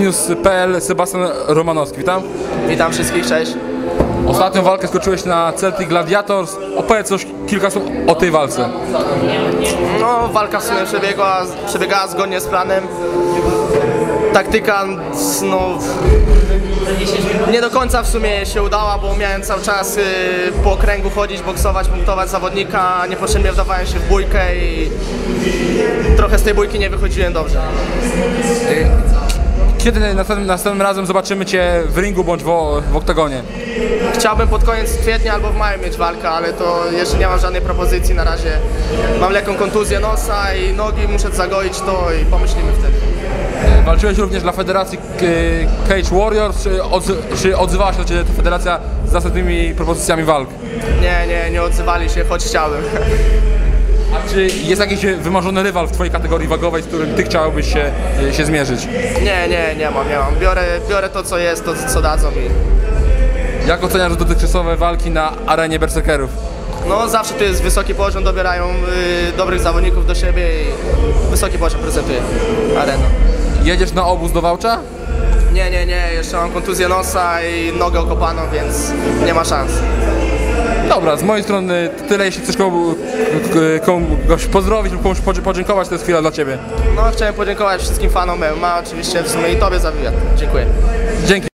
News.pl Sebastian Romanowski, witam. Witam wszystkich, cześć. Ostatnią walkę skoczyłeś na Celtic Gladiators. Opowiedz coś, kilka słów o tej walce. No, walka w sumie przebiegła, przebiegała zgodnie z planem. Taktyka, no, nie do końca w sumie się udała, bo miałem cały czas y, po okręgu chodzić, boksować, punktować zawodnika, niepotrzebnie wdawałem się w bójkę i trochę z tej bójki nie wychodziłem dobrze. Kiedy następnym, następnym razem zobaczymy Cię w ringu bądź w, w oktagonie? Chciałbym pod koniec kwietnia albo w maju mieć walkę, ale to jeszcze nie mam żadnej propozycji na razie. Mam lekką kontuzję nosa i nogi, muszę zagoić to i pomyślimy wtedy. Walczyłeś również dla Federacji K- Cage Warriors. Czy, odzy- czy odzywała się do Ciebie federacja z następnymi propozycjami walk? Nie, nie, nie odzywali się, choć chciałbym. Czy jest jakiś wymarzony rywal w Twojej kategorii wagowej, z którym Ty chciałbyś się, się zmierzyć? Nie, nie, nie mam, nie mam. Biorę, biorę to co jest, to co dadzą mi. Jak oceniasz dotychczasowe walki na arenie berserkerów? No zawsze tu jest wysoki poziom, dobierają y, dobrych zawodników do siebie i wysoki poziom prezentuje arena. Jedziesz na obóz do Wałcza? Nie, nie, nie, jeszcze mam kontuzję nosa i nogę okopaną, więc nie ma szans. Dobra, z mojej strony tyle, jeśli chcesz komu, komuś pozdrowić lub komuś podzi- podziękować, to jest chwila dla Ciebie. No chciałem podziękować wszystkim fanom MMA, oczywiście w sumie i Tobie za wywiad. Dziękuję. Dzięki.